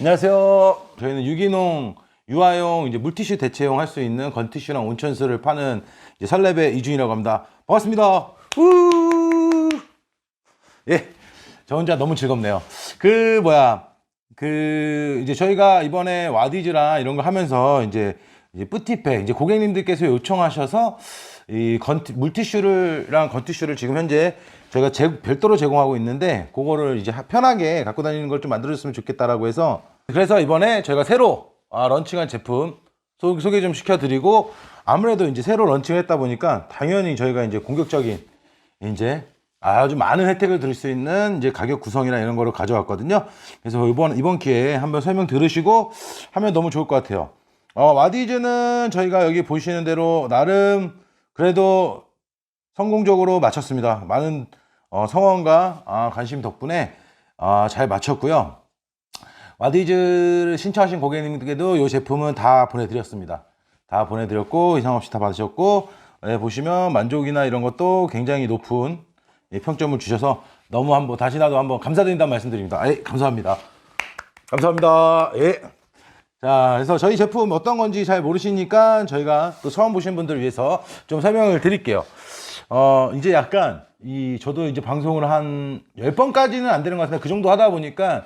안녕하세요. 저희는 유기농 유아용 이제 물티슈 대체용 할 수 있는 건티슈랑 온천수를 파는 이제 설렙의 이준이라고 합니다. 반갑습니다. 우! 예. 저 혼자 너무 즐겁네요. 그 뭐야 그 이제 저희가 이번에 와디즈랑 이런 거 하면서 이제 이제 뿌티팩 이제 고객님들께서 요청하셔서 이 건티 물티슈를랑 건티슈를 지금 현재 저희가 제- 별도로 제공하고 있는데 그거를 이제 하- 편하게 갖고 다니는 걸 좀 만들어줬으면 좋겠다라고 해서 그래서 이번에 저희가 새로 아, 런칭한 제품 소, 소개 좀 시켜드리고 아무래도 이제 새로 런칭했다 보니까 당연히 저희가 이제 공격적인 이제 아주 많은 혜택을 드릴 수 있는 이제 가격 구성이나 이런 거를 가져왔거든요. 그래서 이번 이번 기회에 한번 설명 들으시고 하면 너무 좋을 것 같아요. 어, 와디즈는 저희가 여기 보시는 대로 나름 그래도 성공적으로 마쳤습니다. 많은 어, 성원과 아, 관심 덕분에 아, 잘 마쳤고요. 와디즈를 신청하신 고객님들께도 이 제품은 다 보내드렸습니다. 다 보내드렸고 이상 없이 다 받으셨고 예, 보시면 만족이나 이런 것도 굉장히 높은 예, 평점을 주셔서 너무 한번 다시 나도 한번 감사드린다는 말씀드립니다. 예, 감사합니다. 감사합니다. 예. 자, 그래서 저희 제품 어떤 건지 잘 모르시니까 저희가 또 처음 보신 분들을 위해서 좀 설명을 드릴게요. 어, 이제 약간 이 저도 이제 방송을 한 10번까지는 안 되는 것 같은데 그 정도 하다 보니까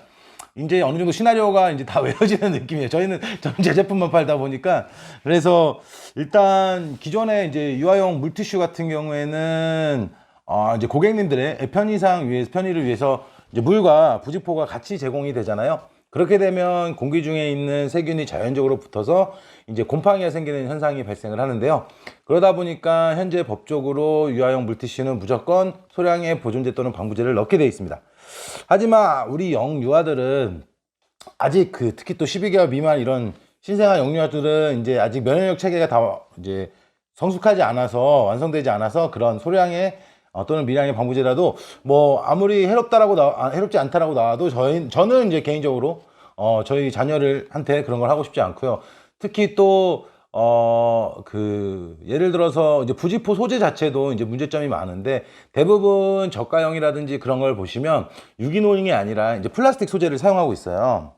이제 어느 정도 시나리오가 이제 다 외워지는 느낌이에요. 저희는 전제 제품만 팔다 보니까 그래서 일단 기존에 이제 유아용 물티슈 같은 경우에는 어 이제 고객님들의 편의상 위해서 편의를 위해서 이제 물과 부직포가 같이 제공이 되잖아요. 그렇게 되면 공기 중에 있는 세균이 자연적으로 붙어서 이제 곰팡이가 생기는 현상이 발생을 하는데요. 그러다 보니까 현재 법적으로 유아용 물티슈는 무조건 소량의 보존제 또는 방부제를 넣게 되어 있습니다. 하지만 우리 영유아들은 아직 그 특히 또 12개월 미만 이런 신생아 영유아들은 이제 아직 면역력 체계가 다 이제 성숙하지 않아서 완성되지 않아서 그런 소량의 어, 또는 미량의 방부제라도 뭐 아무리 해롭다라고 나 아, 해롭지 않다라고 나와도 저희 저는 이제 개인적으로 어 저희 자녀를 한테 그런 걸 하고 싶지 않고요. 특히 또 어, 그, 예를 들어서 이제 부지포 소재 자체도 이제 문제점이 많은데 대부분 저가형이라든지 그런 걸 보시면 유기농이 아니라 이제 플라스틱 소재를 사용하고 있어요.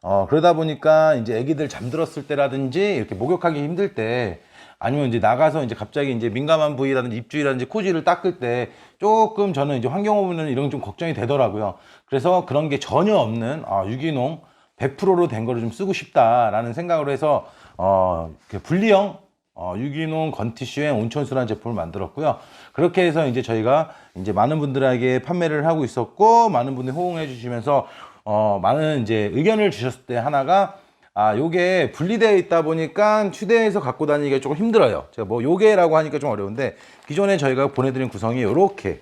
어, 그러다 보니까 이제 애기들 잠들었을 때라든지 이렇게 목욕하기 힘들 때 아니면 이제 나가서 이제 갑자기 이제 민감한 부위라든지 입주위라든지 코지를 닦을 때 조금 저는 이제 환경오염은 이런 좀 걱정이 되더라고요. 그래서 그런 게 전혀 없는 아, 유기농 100%로 된 거를 좀 쓰고 싶다라는 생각으로 해서 어, 그 분리형 어, 유기농 건티슈의 온천수라는 제품을 만들었고요. 그렇게 해서 이제 저희가 이제 많은 분들에게 판매를 하고 있었고 많은 분들이 호응해 주시면서 어, 많은 이제 의견을 주셨을 때 하나가 아, 요게 분리되어 있다 보니까 휴대해서 갖고 다니기가 조금 힘들어요. 제가 뭐 요게라고 하니까 좀 어려운데 기존에 저희가 보내드린 구성이 요렇게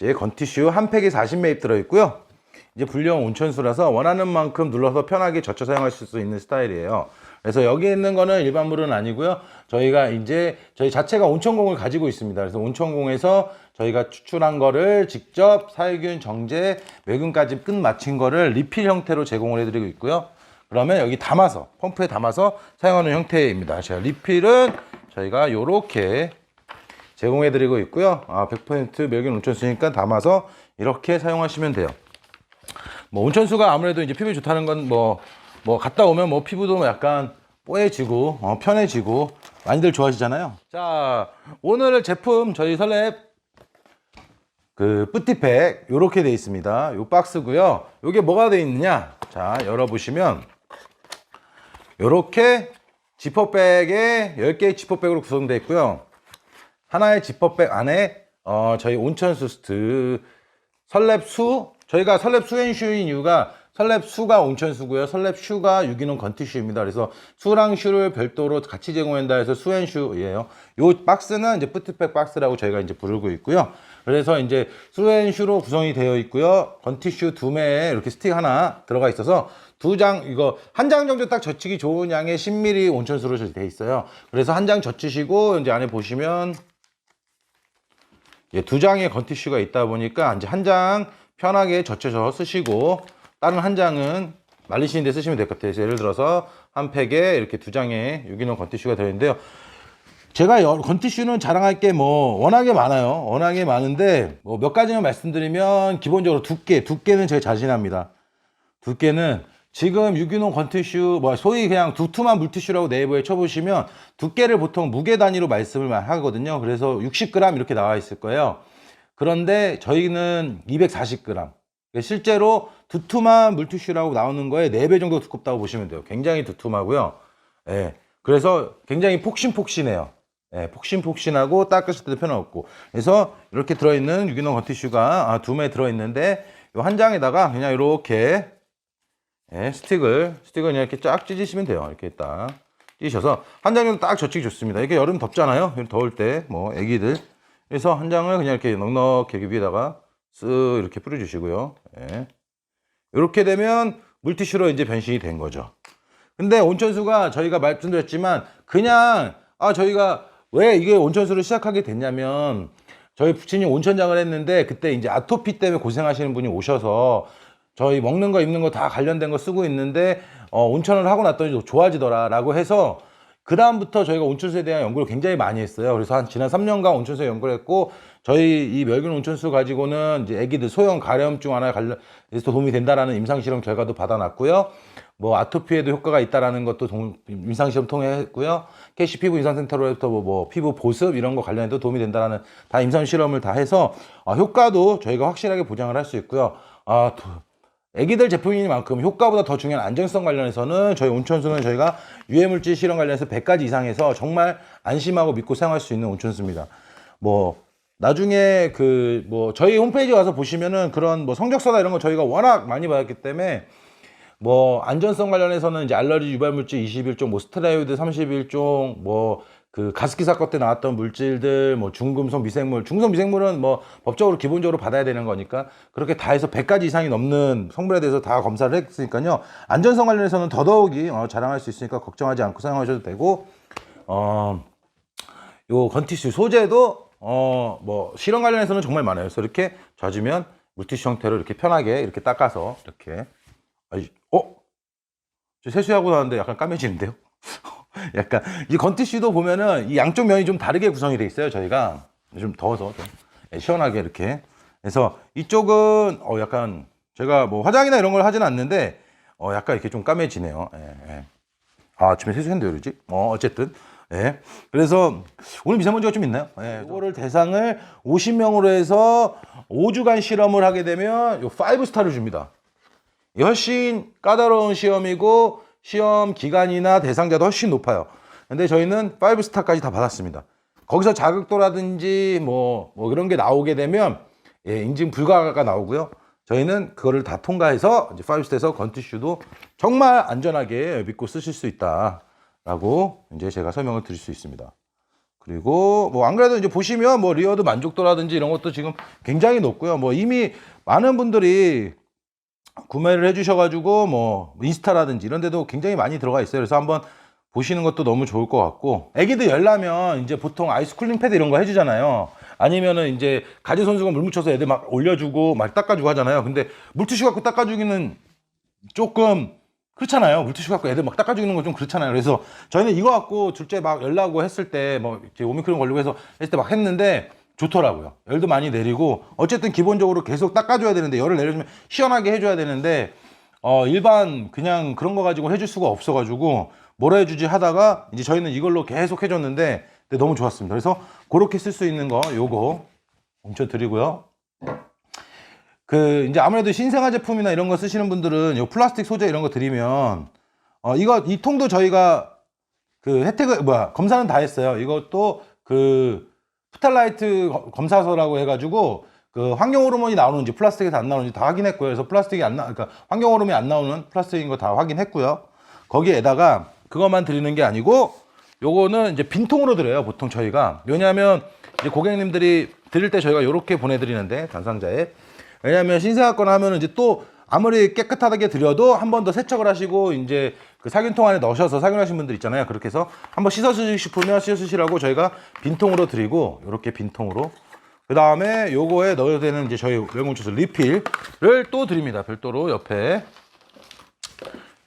이제 건티슈 한 팩에 40매입 들어있고요. 이제 분리형 온천수라서 원하는 만큼 눌러서 편하게 젖혀 사용하실 수 있는 스타일이에요. 그래서 여기 있는 거는 일반 물은 아니고요. 저희가 이제 저희 자체가 온천공을 가지고 있습니다. 그래서 온천공에서 저희가 추출한 거를 직접 살균, 정제, 매균까지 끝 마친 거를 리필 형태로 제공을 해드리고 있고요. 그러면 여기 담아서 펌프에 담아서 사용하는 형태입니다. 제가 리필은 저희가 요렇게 제공해 드리고 있고요. 아, 100% 멸균 온천수니까 담아서 이렇게 사용하시면 돼요. 뭐 온천수가 아무래도 이제 피부에 좋다는 건 뭐 뭐 갔다 오면 뭐 피부도 약간 뽀얘지고 어, 편해지고 많이들 좋아하시잖아요. 자 오늘 제품 저희 설렙 그 뿌티팩 요렇게 돼 있습니다. 요 박스고요. 요게 뭐가 돼 있느냐? 자 열어보시면 요렇게 지퍼백에 10개의 지퍼백으로 구성되어 있고요. 하나의 지퍼백 안에 어, 저희 온천수 스트 설렙수 저희가 설렙 수앤슈인 이유가 설렙 수가 온천수고요. 설렙 슈가 유기농 건티슈입니다. 그래서 수랑 슈를 별도로 같이 제공한다 해서 수앤슈예요. 요 박스는 이제 뿌트팩 박스라고 저희가 이제 부르고 있고요. 그래서 이제 수앤슈로 구성이 되어 있고요. 건티슈 두 매에 이렇게 스틱 하나 들어가 있어서 두 장 이거 한 장 정도 딱 젖히기 좋은 양의 10ml 온천수로 되어 있어요. 그래서 한 장 젖히시고 이제 안에 보시면 예, 두 장의 건티슈가 있다 보니까 이제 한 장 편하게 젖혀서 쓰시고 다른 한 장은 말리시는 데 쓰시면 될 것 같아요. 예를 들어서 한 팩에 이렇게 두 장의 유기농 건티슈가 들어있는데요. 제가 여- 건티슈는 자랑할 게 뭐 워낙에 많아요. 워낙에 많은데 뭐 몇 가지만 말씀드리면 기본적으로 두께, 두께는 제가 자신합니다. 두께는 지금 유기농 건티슈, 뭐 소위 그냥 두툼한 물티슈라고 네이버에 쳐보시면 두께를 보통 무게 단위로 말씀을 하거든요. 그래서 60g 이렇게 나와 있을 거예요. 그런데 저희는 240g. 실제로 두툼한 물티슈라고 나오는 거에 4배 정도 두껍다고 보시면 돼요. 굉장히 두툼하고요. 예. 그래서 굉장히 폭신폭신해요. 예, 폭신폭신하고 닦으실 때도 편한 없고. 그래서 이렇게 들어있는 유기농 건티슈가 아, 두 매 들어있는데 이 한 장에다가 그냥 이렇게 예, 스틱을 그냥 이렇게 쫙 찢으시면 돼요. 이렇게 딱 찢으셔서 한 장에도 딱 젖히기 좋습니다. 이게 여름 덥잖아요. 더울 때 뭐 애기들 그래서 한 장을 그냥 이렇게 넉넉하게 위에다가 쓱 이렇게 뿌려주시고요. 예. 이렇게 되면 물티슈로 이제 변신이 된 거죠. 근데 온천수가 저희가 말씀드렸지만 그냥 아 저희가 왜 이게 온천수를 시작하게 됐냐면 저희 부친이 온천장을 했는데 그때 이제 아토피 때문에 고생하시는 분이 오셔서 저희 먹는 거 입는 거 다 관련된 거 쓰고 있는데 어, 온천을 하고 났더니 좋아지더라 라고 해서 그 다음부터 저희가 온천수에 대한 연구를 굉장히 많이 했어요. 그래서 한 지난 3년간 온천수에 연구를 했고 저희 이 멸균 온천수 가지고는 이제 애기들 소형 가려움증 하나에 관련해서 도움이 된다라는 임상 실험 결과도 받아놨고요. 뭐 아토피에도 효과가 있다라는 것도 동- 임상 시험 통해 했고요. 캐시 피부 임상센터로부터 뭐, 뭐 피부 보습 이런 거 관련해도 도움이 된다라는 다 임상 실험을 다 해서 아, 효과도 저희가 확실하게 보장을 할 수 있고요. 아, 도- 애기들 제품이니만큼 효과보다 더 중요한 안정성 관련해서는 저희 온천수는 저희가 유해물질 실험 관련해서 100가지 이상해서 정말 안심하고 믿고 사용할 수 있는 온천수입니다. 뭐 나중에 그 뭐 저희 홈페이지 가서 보시면은 그런 뭐 성적서나 이런 거 저희가 워낙 많이 받았기 때문에 뭐 안전성 관련해서는 이제 알러지 유발 물질 21종, 뭐 스테라이드 31종, 뭐 그 가습기 사건 때 나왔던 물질들, 뭐 중금속 미생물, 중성 미생물은 뭐 법적으로 기본적으로 받아야 되는 거니까 그렇게 다 해서 100가지 이상이 넘는 성분에 대해서 다 검사를 했으니까요. 안전성 관련해서는 더더욱이 어, 자랑할 수 있으니까 걱정하지 않고 사용하셔도 되고 어, 요 건티슈 소재도 어 뭐 실험 관련해서는 정말 많아요. 그래서 이렇게 젖으면 물티슈 형태로 이렇게 편하게 이렇게 닦아서 이렇게 아이, 어? 저 세수하고 나왔는데 약간 까매지는데요? 약간 이 건티슈도 보면은 이 양쪽 면이 좀 다르게 구성이 돼 있어요. 저희가 좀 더워서 좀 예, 시원하게 이렇게. 그래서 이쪽은 어 약간 제가 뭐 화장이나 이런 걸 하지는 않는데 어 약간 이렇게 좀 까매지네요. 예, 예. 아, 아침에 세수했는데 왜 그러지? 어, 어쨌든. 예. 그래서 오늘 미세먼지가 좀 있나요? 예. 이거를 대상을 50명으로 해서 5주간 실험을 하게 되면 요 5스타를 줍니다. 이 훨씬 까다로운 시험이고 시험 기간이나 대상자도 훨씬 높아요. 근데 저희는 5스타까지 다 받았습니다. 거기서 자극도라든지 뭐, 뭐 그런 게 나오게 되면 예, 인증 불가가 나오고요. 저희는 그거를 다 통과해서 이제 5스타에서 건티슈도 정말 안전하게 믿고 쓰실 수 있다라고 이제 제가 설명을 드릴 수 있습니다. 그리고 뭐 안 그래도 이제 보시면 뭐 리어드 만족도라든지 이런 것도 지금 굉장히 높고요. 뭐 이미 많은 분들이 구매를 해주셔가지고 뭐 인스타라든지 이런 데도 굉장히 많이 들어가 있어요. 그래서 한번 보시는 것도 너무 좋을 것 같고 애기들 열나면 이제 보통 아이스 쿨링 패드 이런 거 해주잖아요. 아니면은 이제 가지 선수가 물 묻혀서 애들 막 올려주고 막 닦아주고 하잖아요. 근데 물티슈 갖고 닦아주기는 조금 그렇잖아요. 물티슈 갖고 애들 막 닦아주는 건 좀 그렇잖아요. 그래서 저희는 이거 갖고 둘째 막 열나고 했을 때 뭐 오미크론 걸리고 해서 했을 때 막 했는데 좋더라고요. 열도 많이 내리고 어쨌든 기본적으로 계속 닦아줘야 되는데 열을 내려주면 시원하게 해줘야 되는데 어 일반 그냥 그런 거 가지고 해줄 수가 없어가지고 뭐라 해주지 하다가 이제 저희는 이걸로 계속 해줬는데 너무 좋았습니다. 그래서 그렇게 쓸 수 있는 거 요거 멈춰 드리고요. 그 이제 아무래도 신생아 제품이나 이런 거 쓰시는 분들은 요 플라스틱 소재 이런 거 드리면 어 이거 이 통도 저희가 그 혜택을 뭐야 검사는 다 했어요. 이것도 그 프탈라이트 거- 검사서라고 해가지고 그 환경 호르몬이 나오는지 플라스틱에서 안 나오는지 다 확인했고요. 그래서 플라스틱이 안 나, 그러니까 환경 호르몬이 안 나오는 플라스틱인 거 다 확인했고요. 거기에다가 그것만 드리는 게 아니고 요거는 이제 빈통으로 드려요. 보통 저희가 왜냐하면 이제 고객님들이 드릴 때 저희가 요렇게 보내드리는데 단상자에 왜냐하면 신생아건 하면은 이제 또 아무리 깨끗하게 드려도 한 번 더 세척을 하시고 이제 그 살균통 안에 넣으셔서 살균하신 분들 있잖아요. 그렇게 해서 한번 씻어 쓰시고 싶으면 씻어 쓰시라고 저희가 빈통으로 드리고 이렇게 빈통으로 그 다음에 요거에 넣어야 되는 이제 저희 명운초수 리필을 또 드립니다. 별도로 옆에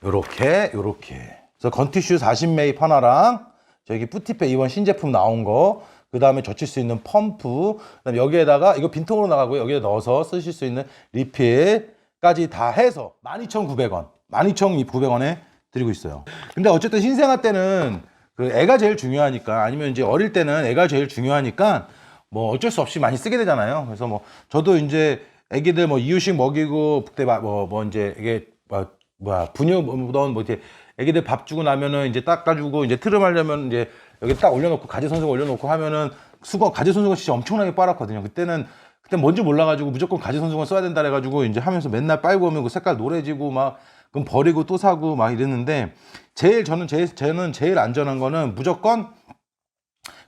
요렇게 요렇게 그래서 건티슈 40매입 하나랑 저기 뿌티페 이번 신제품 나온 거 그 다음에 젖힐 수 있는 펌프 그다음에 여기에다가 이거 빈통으로 나가고 여기에 넣어서 쓰실 수 있는 리필까지 다 해서 12,900원 12,900원에 드리고 있어요. 근데 어쨌든 신생아 때는 그 애가 제일 중요하니까 아니면 이제 어릴 때는 애가 제일 중요하니까 뭐 어쩔 수 없이 많이 쓰게 되잖아요. 그래서 뭐 저도 이제 애기들 뭐 이유식 먹이고 그때 뭐뭐 뭐 이제 이게 뭐 뭐야 분유 묻은 뭐 이렇게 애기들 밥 주고 나면은 이제 닦아주고 이제 트름 하려면 이제 여기 딱 올려놓고 가지선수 올려놓고 하면은 수건 가지선수가 진짜 엄청나게 빨았거든요. 그때는 그때 뭔지 몰라가지고 무조건 가지선수건 써야 된다 해가지고 이제 하면서 맨날 빨고 오면 그 색깔 노래지고 막 그럼 버리고 또 사고 막 이랬는데 제일 저는 제일 저는 제일 안전한 거는 무조건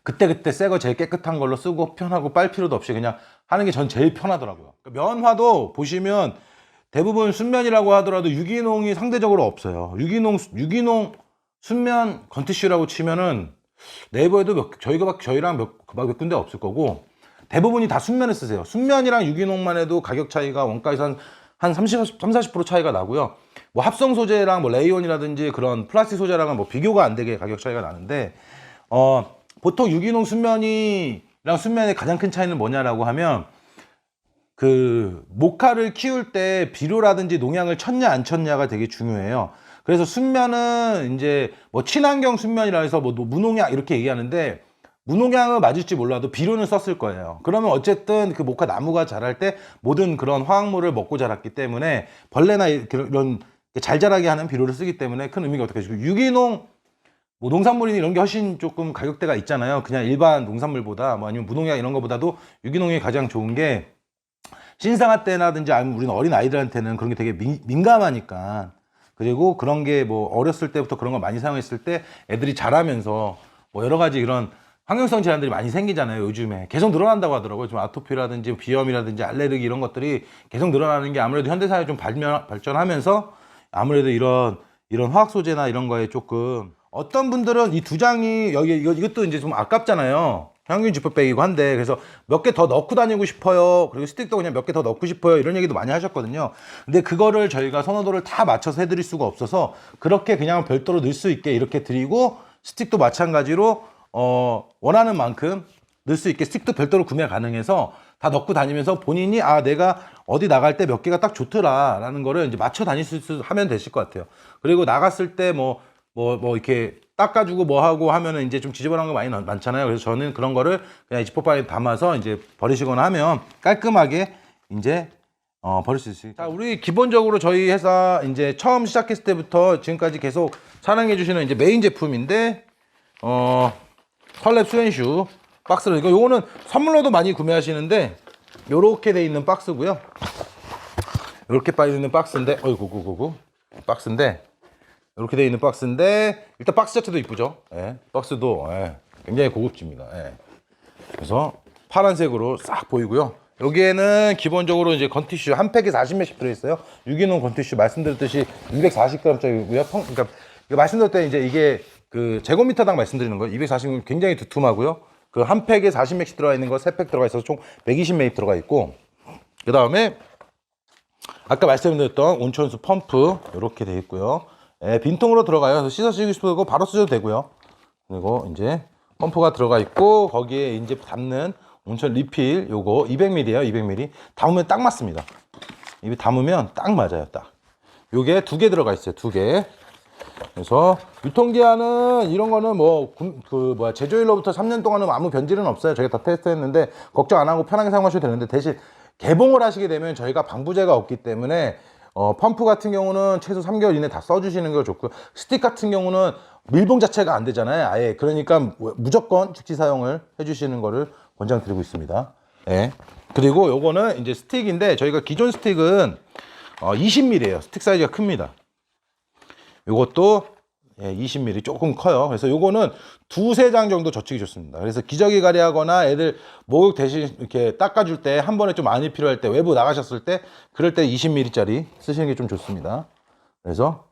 그때 그때 새 거 제일 깨끗한 걸로 쓰고 편하고 빨 필요도 없이 그냥 하는 게 전 제일 편하더라고요. 그 면화도 보시면 대부분 순면이라고 하더라도 유기농이 상대적으로 없어요. 유기농 유기농 순면 건티슈라고 치면은 네이버에도 몇, 저희가 막 저희랑 몇, 막몇 군데 없을 거고 대부분이 다 순면을 쓰세요. 순면이랑 유기농만 해도 가격 차이가 원가에서 한, 한 30, 30, 40% 차이가 나고요. 뭐 합성 소재랑 뭐 레이온이라든지 그런 플라스틱 소재랑은 뭐 비교가 안 되게 가격 차이가 나는데 어 보통 유기농 순면이랑 순면의 가장 큰 차이는 뭐냐라고 하면 그 모카를 키울 때 비료라든지 농약을 쳤냐 안 쳤냐가 되게 중요해요. 그래서 순면은 이제 뭐 친환경 순면이라 해서 뭐 무농약 이렇게 얘기하는데 무농약은 맞을지 몰라도 비료는 썼을 거예요. 그러면 어쨌든 그 모카 나무가 자랄 때 모든 그런 화학물을 먹고 자랐기 때문에 벌레나 이- 그런 잘 자라게 하는 비료를 쓰기 때문에 큰 의미가 어떻게 되고 유기농 뭐 농산물이나 이런 게 훨씬 조금 가격대가 있잖아요. 그냥 일반 농산물보다 뭐 아니면 무농약 이런 거보다도 유기농이 가장 좋은 게 신생아 때라든지 아니면 우리는 어린 아이들한테는 그런 게 되게 민, 민감하니까. 그리고 그런 게 뭐 어렸을 때부터 그런 걸 많이 사용했을 때 애들이 자라면서 뭐 여러 가지 이런 환경성 질환들이 많이 생기잖아요 요즘에. 계속 늘어난다고 하더라고요. 좀 아토피라든지 비염이라든지 알레르기 이런 것들이 계속 늘어나는 게 아무래도 현대사회 좀 발전, 발전하면서 아무래도 이런 이런 화학 소재나 이런 거에 조금 어떤 분들은 이 두 장이 여기 이것도 이제 좀 아깝잖아요. 평균 지퍼백이고 한데. 그래서 몇 개 더 넣고 다니고 싶어요. 그리고 스틱도 그냥 몇 개 더 넣고 싶어요. 이런 얘기도 많이 하셨거든요. 근데 그거를 저희가 선호도를 다 맞춰서 해드릴 수가 없어서 그렇게 그냥 별도로 넣을 수 있게 이렇게 드리고 스틱도 마찬가지로 어 원하는 만큼 넣을 수 있게 스틱도 별도로 구매 가능해서 다 넣고 다니면서 본인이 아 내가 어디 나갈 때 몇 개가 딱 좋더라라는 거를 이제 맞춰 다닐 수 있- 하면 되실 것 같아요 그리고 나갔을 때 뭐 뭐 뭐 이렇게 닦아주고 뭐 하고 하면은 이제 좀 지저분한 거 많이 나- 많잖아요. 그래서 저는 그런 거를 그냥 지퍼바에 담아서 이제 버리시거나 하면 깔끔하게 이제 어, 버릴 수 있어요. 자, 우리 기본적으로 저희 회사 이제 처음 시작했을 때부터 지금까지 계속 사랑해 주시는 이제 메인 제품인데 어 컬랩 수앤슈 박스를 이거 요거는 선물로도 많이 구매하시는데 요렇게 돼 있는 박스고요. 요렇게 빠져 있는 박스인데 어이구 구구구 박스인데 이렇게 되어 있는 박스인데 일단 박스 자체도 이쁘죠. 예, 박스도 예, 굉장히 고급집니다. 예. 그래서 파란색으로 싹 보이고요. 여기에는 기본적으로 이제 건티슈 한 팩에 40매씩 들어있어요. 유기농 건티슈 말씀드렸듯이 240g짜리고요. 그러니까 때 이제 이게 그 제곱미터당 말씀드리는 거예요. 240g 굉장히 두툼하고요. 그 한 팩에 40매씩 들어가 있는 거세팩 들어가 있어서 총 120매입 들어가 있고 그 다음에 아까 말씀드렸던 온천수 펌프 이렇게 돼 있고요. 예, 빈통으로 들어가요. 그래서 씻어 쓰고 싶고 바로 쓰셔도 되고요. 그리고 이제 펌프가 들어가 있고 거기에 이제 담는 온천 리필 요거 200ml예요. 200ml. 담으면 딱 맞습니다. 입에 담으면 딱 맞아요. 딱. 요게 두 개 들어가 있어요. 두 개. 그래서 유통기한은 이런 거는 뭐 그 뭐야 제조일로부터 3년 동안은 아무 변질은 없어요. 저희가 다 테스트했는데 걱정 안 하고 편하게 사용하셔도 되는데 대신 개봉을 하시게 되면 저희가 방부제가 없기 때문에 어, 펌프 같은 경우는 최소 3개월 이내 다 써주시는 게 좋고요. 스틱 같은 경우는 밀봉 자체가 안 되잖아요. 아예 그러니까 무조건 즉시 사용을 해주시는 거를 권장드리고 있습니다. 예. 그리고 요거는 이제 스틱인데 저희가 기존 스틱은 어, 20mm예요. 스틱 사이즈가 큽니다. 요것도 예, 20mm 조금 커요. 그래서 요거는 두세 장 정도 젖히기 좋습니다. 그래서 기저귀 가리하거나 애들 목욕 대신 이렇게 닦아줄 때 한 번에 좀 많이 필요할 때 외부 나가셨을 때 그럴 때 20mm짜리 쓰시는 게 좀 좋습니다. 그래서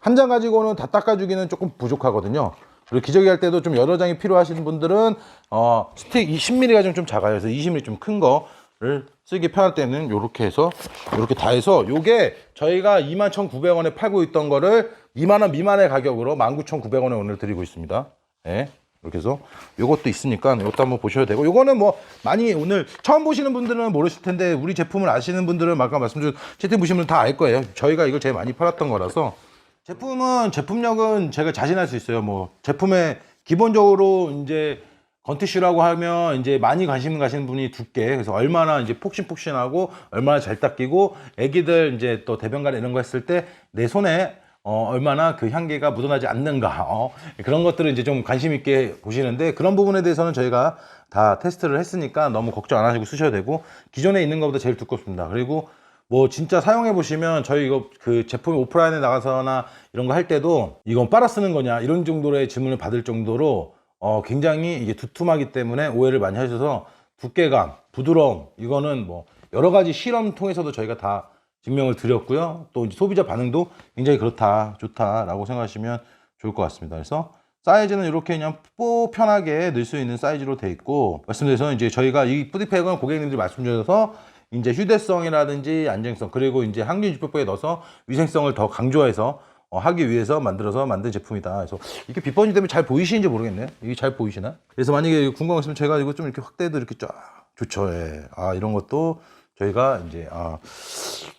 한 장 가지고는 다 닦아주기는 조금 부족하거든요. 그리고 기저귀 할 때도 좀 여러 장이 필요하신 분들은 어, 스틱 10mm가 좀, 좀 작아요. 그래서 20mm 좀 큰 거를 쓰기 편할 때는 요렇게 해서 요렇게 다 해서 요게 저희가 21,900원에 팔고 있던 거를 2만 원 미만의 가격으로 19,900원에 오늘 드리고 있습니다. 예. 이렇게 해서 요것도 있으니까 이것도 한번 보셔도 되고 요거는 뭐 많이 오늘 처음 보시는 분들은 모르실 텐데 우리 제품을 아시는 분들은 아까 말씀드린 채팅 보시면 다알 거예요. 저희가 이걸 제일 많이 팔았던 거라서 제품은 제품력은 제가 자신할 수 있어요. 뭐 제품에 기본적으로 이제 건티슈라고 하면 이제 많이 관심 가시는 분이 두께 그래서 얼마나 이제 폭신폭신하고 얼마나 잘 닦이고 애기들 이제 또 대변가리 이런 거 했을 때 내 손에 어, 얼마나 그 향기가 묻어나지 않는가 어, 그런 것들을 이제 좀 관심 있게 보시는데 그런 부분에 대해서는 저희가 다 테스트를 했으니까 너무 걱정 안 하시고 쓰셔도 되고 기존에 있는 것보다 제일 두껍습니다. 그리고 뭐 진짜 사용해 보시면 저희 이거 그 제품이 오프라인에 나가서나 이런 거 할 때도 이건 빨아 쓰는 거냐 이런 정도의 질문을 받을 정도로 어 굉장히 이게 두툼하기 때문에 오해를 많이 하셔서 두께감, 부드러움 이거는 뭐 여러 가지 실험 통해서도 저희가 다 증명을 드렸고요. 또 소비자 반응도 굉장히 그렇다, 좋다라고 생각하시면 좋을 것 같습니다. 그래서 사이즈는 이렇게 그냥 뽀 편하게 넣을 수 있는 사이즈로 돼 있고 말씀드려서 이제 저희가 이 뿌디팩은 고객님들이 말씀 주셔서 이제 휴대성이라든지 안정성 그리고 이제 항균 지표법에 넣어서 위생성을 더 강조해서 어, 하기 위해서 만들어서 만든 제품이다. 그래서 이게 빛번지 때문에 잘 보이시는지 모르겠네. 이게 잘 보이시나? 그래서 만약에 있으면 제가 이거 좀 이렇게 확대해도 이렇게 쫙 좋죠. 예. 아 이런 것도 저희가 이제 아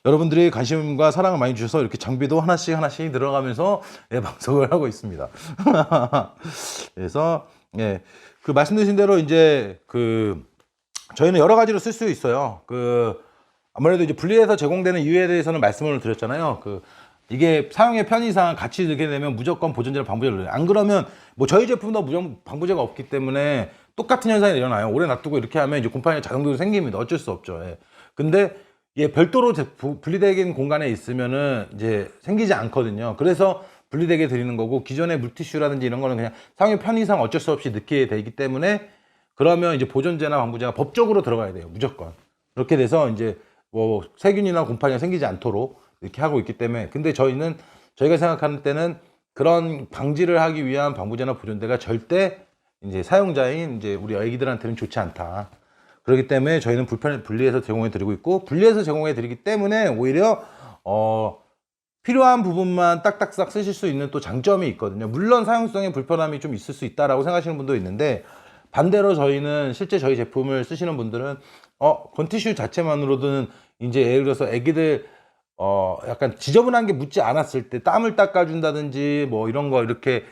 여러분들이 관심과 사랑을 많이 주셔서 이렇게 장비도 하나씩 하나씩 늘어가면서 예, 방송을 하고 있습니다. 그래서 예, 그 말씀드린 대로 이제 그 저희는 여러 가지로 쓸 수 있어요. 그 아무래도 이제 분리해서 제공되는 이유에 대해서는 말씀을 드렸잖아요. 그 이게 사용의 편의상 같이 넣게 되면 무조건 보존제를 방부제를 넣어요. 안 그러면 뭐 저희 제품도 무조건 방부제가 없기 때문에 똑같은 현상이 일어나요. 오래 놔두고 이렇게 하면 이제 곰팡이가 자동적으로 생깁니다. 어쩔 수 없죠. 예. 근데 이게 별도로 분리되긴 공간에 있으면은 이제 생기지 않거든요. 그래서 분리되게 드리는 거고 기존의 물티슈라든지 이런 거는 그냥 사용의 편의상 어쩔 수 없이 넣게 되기 때문에 그러면 이제 보존제나 방부제가 법적으로 들어가야 돼요. 무조건. 그렇게 돼서 이제 뭐 세균이나 곰팡이가 생기지 않도록 이렇게 하고 있기 때문에 근데 저희는 저희가 생각하는 때는 그런 방지를 하기 위한 방부제나 보존제가 절대 이제 사용자인 이제 우리 아기들한테는 좋지 않다. 그렇기 때문에 저희는 불편 분리해서 제공해 드리고 있고 분리해서 제공해 드리기 때문에 오히려 어 필요한 부분만 딱딱딱 쓰실 수 있는 또 장점이 있거든요. 물론 사용성에 불편함이 좀 있을 수 있다라고 생각하시는 분도 있는데 반대로 저희는 실제 저희 제품을 쓰시는 분들은 어 건티슈 자체만으로는 이제 예를 들어서 애기들 어 약간 지저분한 게 묻지 않았을 때 땀을 닦아준다든지 뭐 이런 거 이렇게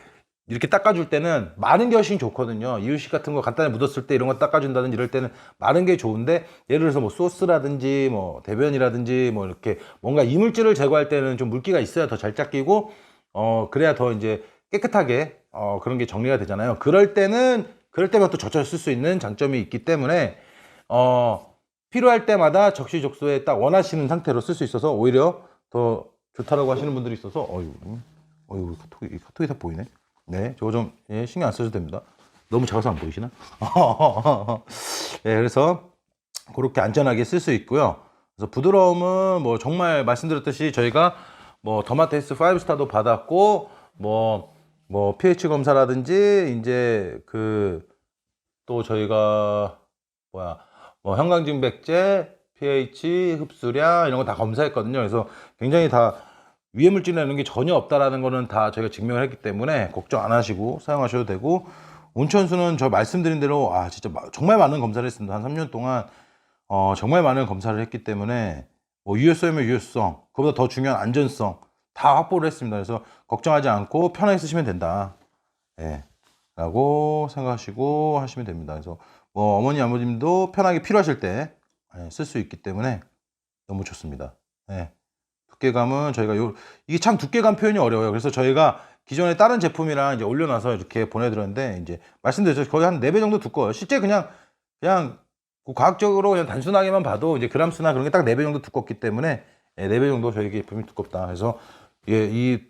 이렇게 닦아줄 때는 마른 게 훨씬 좋거든요. 이유식 같은 거 간단히 묻었을 때 이런 거 닦아준다든지 이럴 때는 마른 게 좋은데 예를 들어서 뭐 소스라든지 뭐 대변이라든지 뭐 이렇게 뭔가 이물질을 제거할 때는 좀 물기가 있어야 더 잘 닦이고 어 그래야 더 이제 깨끗하게 어 그런 게 정리가 되잖아요. 그럴 때는 그럴 때만 또 젖혀 쓸 수 있는 장점이 있기 때문에 어 필요할 때마다 적시적소에 딱 원하시는 상태로 쓸 수 있어서 오히려 더 좋다라고 하시는 분들이 있어서 어유 어유 카톡이 카톡이 다 보이네. 네, 저거 좀 예, 신경 안 써도 됩니다. 너무 작아서 안 보이시나? 예, 그래서 그렇게 안전하게 쓸 수 있고요. 그래서 부드러움은 뭐 정말 말씀드렸듯이 저희가 뭐 더마테스 5스타도 받았고 뭐뭐 pH 검사라든지 이제 그 또 저희가 뭐야 뭐 형광증백제, pH, 흡수량 이런 거 다 검사했거든요. 그래서 굉장히 다 위해 물질이나 이런 게 전혀 없다라는 거는 다 저희가 증명을 했기 때문에 걱정 안 하시고 사용하셔도 되고 온천수는 저 말씀드린 대로 아 진짜 마- 정말 많은 검사를 했습니다. 한 3년 동안 어 정말 많은 검사를 했기 때문에 뭐 유효성이면 유효성, 그보다 더 중요한 안전성 다 확보를 했습니다. 그래서 걱정하지 않고 편하게 쓰시면 된다. 예. 라고 생각하시고 하시면 됩니다. 그래서 뭐 어머니 아버님도 편하게 필요하실 때 쓸 수 있기 때문에 너무 좋습니다. 예. 두께감은 저희가 요 이게 참 두께감 표현이 어려워요. 그래서 저희가 기존에 다른 제품이랑 이제 올려놔서 이렇게 보내드렸는데 이제 말씀드렸죠. 거의 한 4배 정도 두꺼워요. 실제 그냥 그냥 그 과학적으로 그냥 단순하게만 봐도 이제 그람수나 그런 게 딱 4배 정도 두껍기 때문에 예, 4배 정도 저희 제품이 두껍다. 그래서 예, 이,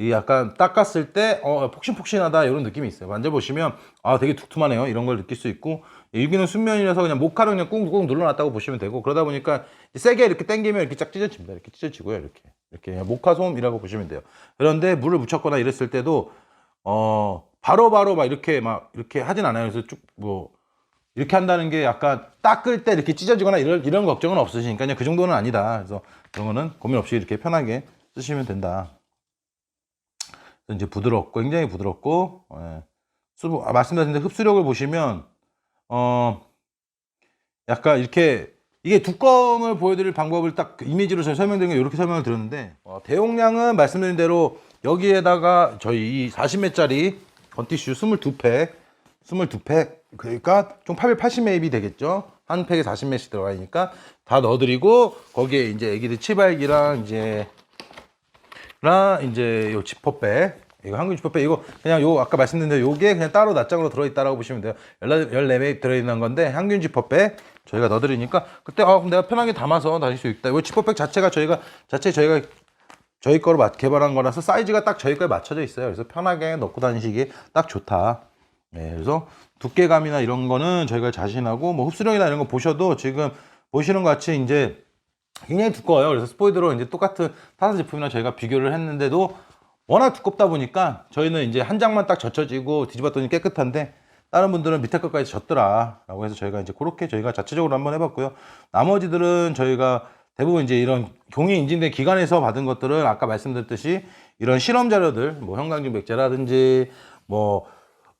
이 약간 닦았을 때 어, 폭신폭신하다 이런 느낌이 있어요. 만져보시면 아 되게 두툼하네요. 이런 걸 느낄 수 있고 예, 여기는 순면이라서 그냥 모카를 그냥 꾹꾹 눌러놨다고 보시면 되고 그러다 보니까 세게 이렇게 당기면 이렇게 쫙 찢어집니다. 이렇게 찢어지고요. 이렇게 이렇게 그냥 모카 솜이라고 보시면 돼요. 그런데 물을 묻혔거나 이랬을 때도 어 바로 바로 막 이렇게 막 이렇게 하진 않아요. 그래서 쭉 뭐 이렇게 한다는 게 약간 닦을 때 이렇게 찢어지거나 이런 이런 걱정은 없으시니까요. 그 정도는 아니다. 그래서 그런 거는 고민 없이 이렇게 편하게 쓰시면 된다. 이제 부드럽고 굉장히 부드럽고 예. 수- 아, 말씀드렸는데 흡수력을 보시면 어 약간 이렇게 이게 뚜껑을 보여드릴 방법을 딱그 이미지로 저희 설명드린 게 이렇게 설명을 드렸는데 어, 대용량은 말씀드린 대로 여기에다가 저희 이 40매짜리 건티슈 22팩 22팩 그러니까 총 880ml 되겠죠 한 팩에 40ml씩 들어가니까 다 넣어드리고 거기에 이제 애기들 치발기랑 이제 랑 이제 요 지퍼백. 이거 항균 지퍼백. 이거 그냥 요 아까 말씀드린 요게 그냥 따로 낱장으로 들어있다라고 보시면 돼요. 14매 들어있는 건데 항균 지퍼백 저희가 넣어드리니까 그때 아 내가 편하게 담아서 다닐 수 있다. 요 지퍼백 자체가 저희가 자체 저희가 저희 거로 맞- 개발한 거라서 사이즈가 딱 저희 거에 맞춰져 있어요. 그래서 편하게 넣고 다니시기 딱 좋다. 네, 그래서 두께감이나 이런 거는 저희가 자신하고 뭐 흡수력이나 이런 거 보셔도 지금 보시는 것 같이 이제 굉장히 두꺼워요. 그래서 스포이드로 이제 똑같은 타사 제품이랑 저희가 비교를 했는데도 워낙 두껍다 보니까 저희는 이제 한 장만 딱 젖혀지고 뒤집었더니 깨끗한데 다른 분들은 밑에 것까지 젖더라 라고 해서 저희가 이제 그렇게 저희가 자체적으로 한번 해봤고요. 나머지들은 저희가 대부분 이제 이런 공인 인증된 기관에서 받은 것들은 아까 말씀드렸듯이 이런 실험 자료들 뭐 형광중 백제라든지 뭐,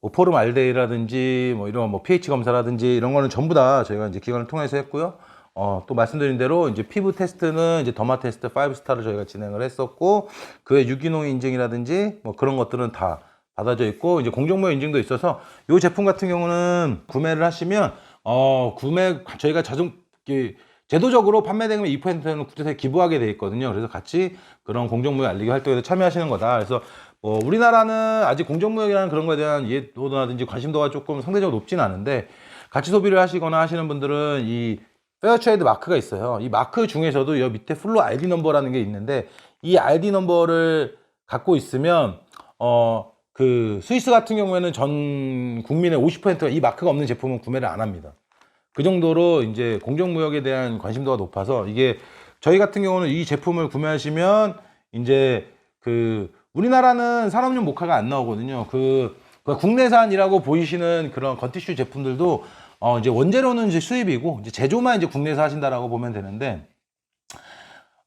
뭐 포름 알데이라든지 뭐 이런 뭐 pH 검사라든지 이런 거는 전부 다 저희가 이제 기관을 통해서 했고요. 어, 또 말씀드린 대로 이제 피부 테스트는 이제 더마 테스트 5스타를 저희가 진행을 했었고 그외 유기농 인증이라든지 뭐 그런 것들은 다 받아져 있고 이제 공정무역 인증도 있어서 이 제품 같은 경우는 구매를 하시면 어 구매 저희가 자동 이 제도적으로 판매되면 2%는 국제사에 기부하게 돼 있거든요. 그래서 같이 그런 공정무역 알리기 활동에 참여하시는 거다. 그래서 뭐 우리나라는 아직 공정무역이라는 그런 거에 대한 이해도라든지 관심도가 조금 상대적으로 높진 않은데 같이 소비를 하시거나 하시는 분들은 이 페어트레이드 마크가 있어요. 이 마크 중에서도 이 밑에 플로 ID 넘버라는 게 있는데 이 ID 넘버를 갖고 있으면 어 그 스위스 같은 경우에는 전 국민의 50%가 이 마크가 없는 제품은 구매를 안 합니다. 그 정도로 이제 공정무역에 대한 관심도가 높아서 이게 저희 같은 경우는 이 제품을 구매하시면 이제 그 우리나라는 산업용 모카가 안 나오거든요. 그, 그 국내산이라고 보이시는 그런 건티슈 제품들도 어 이제 원재료는 이제 수입이고 이제 제조만 이제 국내에서 하신다라고 보면 되는데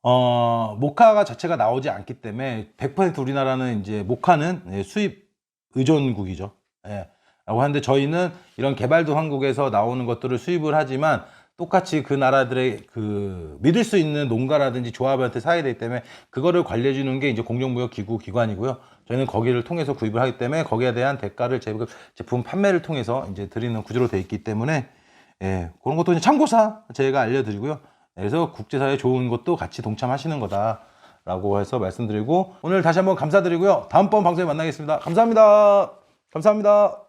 어 모카가 자체가 나오지 않기 때문에 100% 우리나라는 이제 모카는 예, 수입 의존국이죠. 예. 라고 하는데 저희는 이런 개발도 한국에서 나오는 것들을 수입을 하지만 똑같이 그 나라들의 그 믿을 수 있는 농가라든지 조합한테 사야 되기 때문에 그거를 관리해 주는 게 이제 공정무역 기구 기관이고요. 저희는 거기를 통해서 구입을 하기 때문에 거기에 대한 대가를 제- 제품 판매를 통해서 이제 드리는 구조로 돼 있기 때문에 예, 그런 것도 이제 참고사 제가 알려드리고요. 그래서 국제사회 좋은 것도 같이 동참하시는 거다라고 해서 말씀드리고 오늘 다시 한번 감사드리고요. 다음번 방송에 만나겠습니다. 감사합니다. 감사합니다.